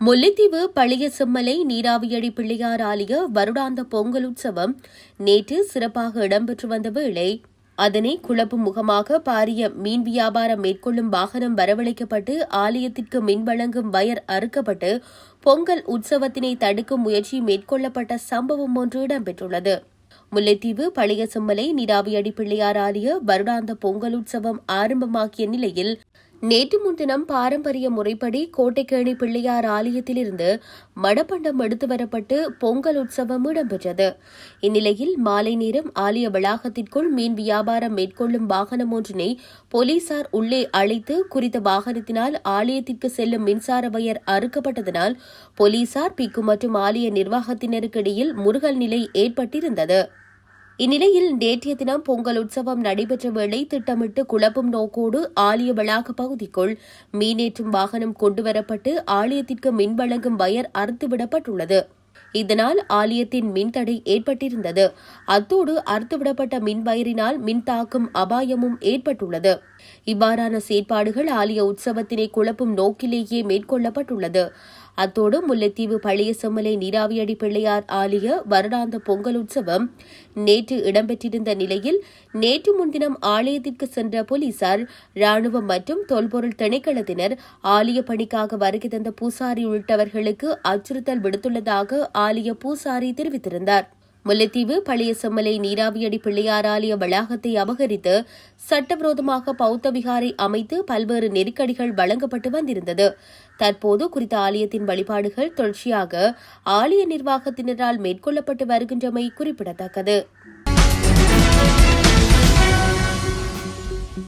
முல்லைத்தீவு பழைய செம்மலை நீராவியடி பிள்ளையார் ஆலய வருடாந்த பொங்கல் உற்சவம் நேற்று சிறப்பாக இடம்பெற்று வந்த வேளை. அதனை குழப்பும் முகமாக பாரிய மீன் வியாபாரம் மேற்கொள்ளும் வாகனம் வரவழைக்கப்பட்டு ஆலயத்திற்கு மின் வழங்கும் வயர் அறுக்கப்பட்டு பொங்கல் உற்சவத்தினை தடுக்கும் முயற்சி மேற்கொள்ளப்பட்ட சம்பவம் ஒன்று இடம்பெற்றுள்ளது. முல்லைத்தீவு பழைய செம்மலை நீராவியடி பிள்ளையார் ஆலய வருடாந்த பொங்கல் உற்சவம் ஆரம்பமாகிய நிலையில் நேற்று முன்தினம் பாரம்பரிய முறைப்படி கோட்டைக்கேணி பிள்ளையார் ஆலயத்திலிருந்து மடப்பண்டம் எடுத்து வரப்பட்டு பொங்கல் உற்சவம் இடம்பெற்றது. இந்நிலையில் மாலை நேரம் ஆலய வளாகத்திற்குள் மீன் வியாபாரம் மேற்கொள்ளும் வாகனம் ஒன்றினை போலீசார் உள்ளே அழைத்து குறித்த வாகனத்தினால் ஆலயத்திற்கு செல்லும் மின்சார வயர் அறுக்கப்பட்டதனால் போலீசார் பிக்கு மற்றும் ஆலய நிர்வாகத்தினருக்கு இடையில் முருகல் நிலை ஏற்பட்டிருந்தது. இந்நிலையில் நேற்றைய தினம் பொங்கல் உற்சவம் நடைபெற்ற வேளை திட்டமிட்டு குழப்பும் நோக்கோடு ஆலய வளாக பகுதிக்குள் மீனேற்றும் வாகனம் கொண்டுவரப்பட்டு ஆலயத்திற்கு மின் வழங்கும் வயர் அறுத்துவிடப்பட்டுள்ளது இதனால் ஆலயத்தின் மின்தடை ஏற்பட்டிருந்தது. அத்தோடு அறுத்துவிடப்பட்ட மின் வயரினால் மின் தாக்கும் அபாயமும் ஏற்பட்டுள்ளது. இவ்வாறான செயற்பாடுகள் ஆலய உற்சவத்தினை குழப்பும் நோக்கிலேயே மேற்கொள்ளப்பட்டுள்ளது. அத்தோடு முல்லைத்தீவு பழைய செம்மலை நீராவியடி பிள்ளையார் ஆலய வருடாந்த பொங்கல் உற்சவம் நேற்று இடம்பெற்றிருந்த நிலையில் நேற்று முன்தினம் ஆலயத்திற்கு சென்ற போலீசார் ராணுவம் மற்றும் தொல்பொருள் திணைக்களத்தினர் ஆலய பணிக்காக வருகை தந்த பூசாரி உள்ளிட்டவர்களுக்கு அச்சுறுத்தல் விடுத்துள்ளதாக ஆலய பூசாரி தெரிவித்திருந்தார். முல்லைத்தீவு பழைய செம்மலை நீராவியடி பிள்ளையார் ஆலய வளாகத்தை அபகரித்து சட்டவிரோதமாக பௌத்த விகாரை அமைத்து பல்வேறு நெருக்கடிகள் வழங்கப்பட்டு வந்திருந்தது. தற்போது குறித்த ஆலயத்தின் வழிபாடுகள் தொடர்ச்சியாக ஆலய நிர்வாகத்தினரால் மேற்கொள்ளப்பட்டு வருகின்றமை குறிப்பிடத்தக்கது.